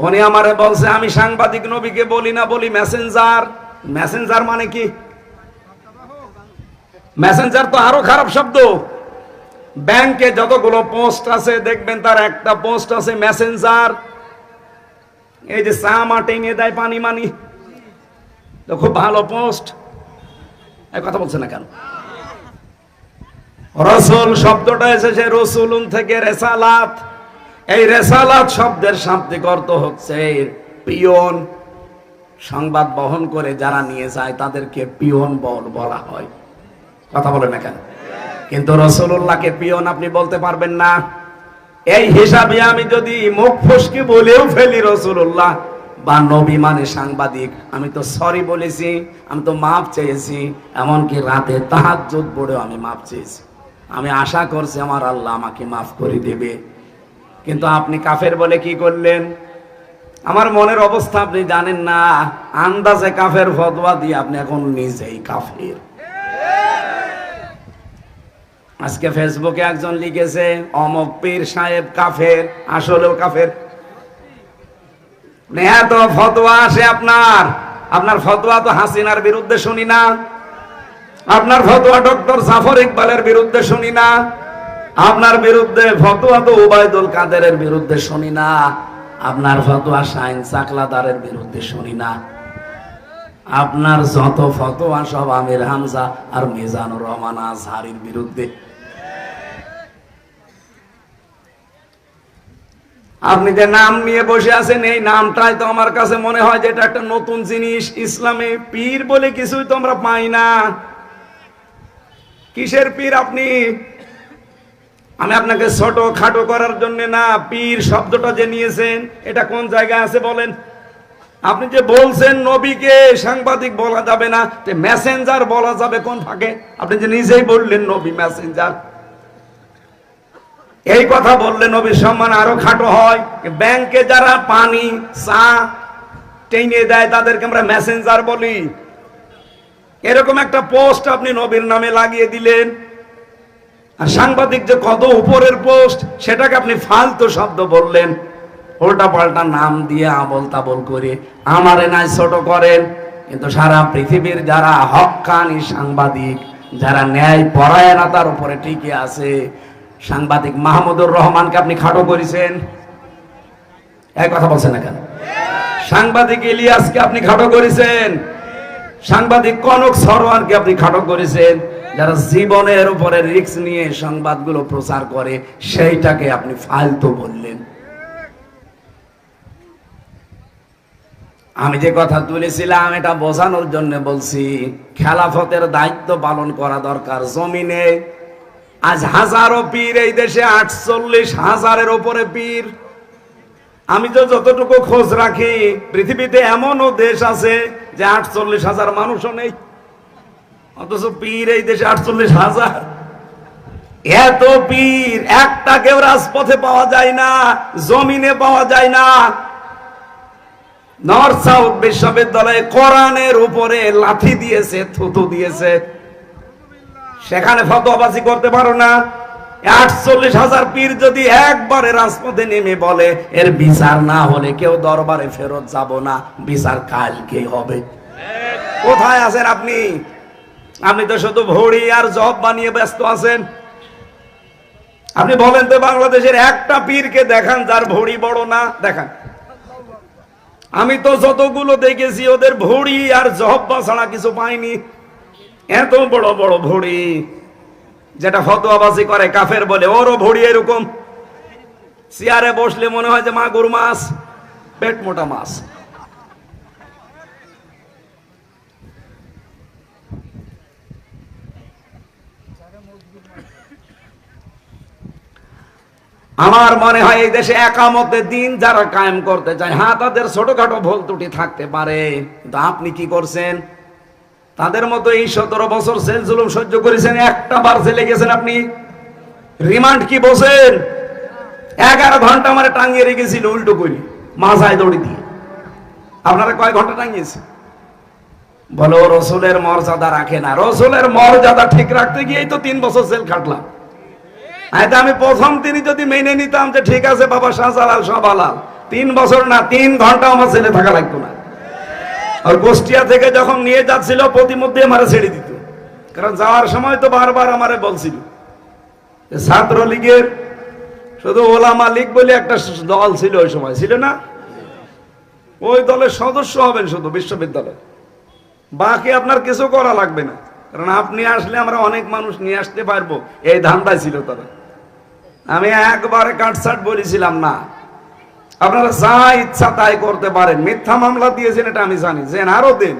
উনি আমারে বলছে, আমি সাংবাদিক নবীকে বলি না, বলি মেসেঞ্জার মেসেঞ্জার মানে কি? মেসেঞ্জার তো আরও খারাপ শব্দ। ব্যাংকে যতগুলো পোস্ট আছে, দেখবেন তার একটা পোস্ট আছে মেসেঞ্জার এই যে চা মাটে নিয়ে দেয় পানি মানি। তো খুব ভালো পোস্ট কথা বলছে না কেন? রসুল শব্দটা এসেছে, রসুলুন থেকে রেসালাত। এই রেসালাত শব্দের শাব্দিক হচ্ছে পিয়ন সংবাদ বহন করে যারা নিয়ে যায় তাদেরকে পিয়ন বল বলা হয়। কথা বলে না কেন? কিন্তু রসুল্লাহকে পিয়ন আপনি বলতে পারবেন না। এই হিসাবে আমি যদি মুখ ফসকে বলেও ফেলি রসুল্লাহ বা নবী মানে সাংবাদিক, আমি তো সরি বলেছি, আমি তো মাপ চেয়েছি, এমনকি রাতে তাহাজ্জুদ পড়েও আমি মাপ চেয়েছি। আমি আশা করছি আমার আল্লাহ আমাকে মাফ করে দেবে। কিন্তু আপনি কাফের বলে কি করলেন? আমার মনের অবস্থা আপনি জানেন না, আন্দাজে কাফের ফতোয়া দিয়ে আপনি এখন নিজেই কাফের। আজকে ফেসবুকে একজন লিখেছে, অমক পীর সাহেব কাফের, আসলেও কাফের। এত ফতোয়া আসে আপনার। আপনার ফতোয়া তো হাসিনার বিরুদ্ধে শুনি না। আপনার ফতোয়া ডক্টর জাফর ইকবালের বিরুদ্ধে শুনি না। আপনার বিরুদ্ধে ফতোয়া তো ওবায়দুল কাদেরের বিরুদ্ধে শুনি না। আপনার ফতোয়া শাইন চাকলাদারের বিরুদ্ধে শুনি না। আপনার যত ফতোয়া সব আমির হামজা আর মিজানুর রহমান আজহারির বিরুদ্ধে। আপনি যে নাম নিয়ে বসে আছেন, এই নামটাই তো আমার কাছে মনে হয় যে এটা একটা নতুন জিনিস। ইসলামে পীর বলে কিছুই তো আমরা পাই না। কিসের পীর আপনি? আমি আপনাকে ছোট খাটো করার জন্য না, পীর শব্দটা যে নিয়েছেন, এটা কোন জায়গায় আছে বলেন? আপনি যে বলছেন নবীকে সাংবাদিক বলা যাবে না মেসেঞ্জার বলা যাবে কোন ফাঁকে? আপনি যে নিজেই বললেন নবী মেসেঞ্জার এই কথা বললে নবীর সম্মান আরও খাটো হয়। ব্যাংকে যারা পানি, চা টেনে দেয়, তাদেরকে আমরা মেসেঞ্জার বলি। এরকম একটা পোস্ট আপনি নবীর নামে লাগিয়ে দিলেন। আর সাংবাদিক যে কত উপরের পোস্ট, সেটাকে আপনি ফালতু শব্দ বললেন। উল্টা পাল্টা নাম দিয়ে আবল তাবল করে আমারে নাই ছোট করেন। কিন্তু সারা পৃথিবীর যারা হকানি সাংবাদিক, যারা ন্যায় পরায়ণতার উপরে টিকে আছে, সাংবাদিক মাহমুদুর রহমানকে আপনি খাটো করেছেন? এক কথা বলছেন না কেন? সাংবাদিক ইলিয়াসকে আপনি খাটো করেছেন? সাংবাদিক কনক সরোয়ারকে আপনি খাটো করেছেন? যারা জীবনের উপরে রিস্ক নিয়ে সংবাদগুলো প্রচার করে, সেইটাকে আপনি ফালতু বললেন। আমি যে কথা তুলেছিলাম, এটা বোঝানোর জন্য বলছি, খেলাফতের দায়িত্ব পালন করা দরকার। জমিনে আজ হাজারো পীর, এই দেশে আটচল্লিশ হাজারের ওপরে পীর। আমি তো যতটুকু খোঁজ রাখি, পৃথিবীতে এমনও দেশ আছে যে আটচল্লিশ হাজার মানুষও নেই। অথচ পীর এই দেশে আটচল্লিশ হাজার। এত পীর একটা কেউ রাজপথে পাওয়া যায় না, জমিনে পাওয়া যায় না। নর্থ সাউথ বিশ্ববিদ্যালয়ে কোরআনের উপরে লাথি দিয়েছে, থুতু দিয়েছে। সেখানে ফতোয়াবাজি করতে পারো না। আটচল্লিশ হাজার পীর যদি একবারে রাজপথে নেমে বলে, এর বিচার না হলে কেউ দরবারে ফেরত যাব না, বিচার কালকে হবে। কোথায় আছেন আপনি? আপনি তো শুধু ভড়ি আর জব বানিয়ে ব্যস্ত আছেন। আপনি বলেন তো বাংলাদেশের একটা পীরকে দেখান যার ভড়ি বড় না, দেখান। আমি তো যতগুলো দেখেছি, ওদের ভড়ি আর জহব্বা ছাড়া কিছু পাইনি। এত বড় বড় ভড়ি, যেটা ফতোয়াবাজি করে, কাফের বলে, ওরও ভড়ি এরকম। চেয়ারে বসলে মনে হয় যে মাগুর মাছ, পেট মোটা মাছ। আমার মনে হয় এই দেশে একামতের দিন যারা কায়েম করতে চায় হ্যাঁ তাদের ছোটখাটো ভুল ত্রুটি থাকতে পারে, কিন্তু আপনি কি করছেন? তাদের মতো এই সতেরো বছর সেল জুলুম সহ্য করেছেন, একটা বার জেলে গেছেন আপনি। রিমান্ড কি বসেন এগারো ঘণ্টা আমার টাঙিয়ে রেখেছিল উল্টো করি মাথায় দড়ি দিয়ে। আপনারা কয় ঘণ্টা টাঙিয়েছে বলো, রসুলের মর্যাদা রাখে না। রসুলের মর্যাদা ঠিক রাখতে গিয়েই তো তিন বছর জেল খাটলাম। হয়তো আমি প্রথম তিনি যদি মেনে নিতাম যে ঠিক আছে বাবা শাহজালাল সব আলাল তিন বছর না, তিন ঘণ্টা আমার ছেলে থাকা লাগতো না। আর গোষ্ঠিয়া থেকে যখন নিয়ে যাচ্ছিল, প্রতিমধ্যে আমারে ছেড়ে দিত। কারণ যাওয়ার সময় তো বারবার আমারে বলছিল যে ছাত্র লীগের শুধু ওলামা লীগ বলে একটা দল ছিল ওই সময়, ছিল না? ওই দলের সদস্য হবেন শুধু বিশ্ববিদ্যালয়। বাকি আপনার কিছু করা লাগবে না। কারণ আপনি আসলে আমরা অনেক মানুষ নিয়ে আসতে পারব, এই ধান্দায় ছিল তারা। আমি একবারে কাটসাট বলেছিলাম না। আপনারা যা ইচ্ছা তাই করতে পারেন। মিথ্যা মামলা দিয়েছেন এটা আমি জানি। যে আরও দিন।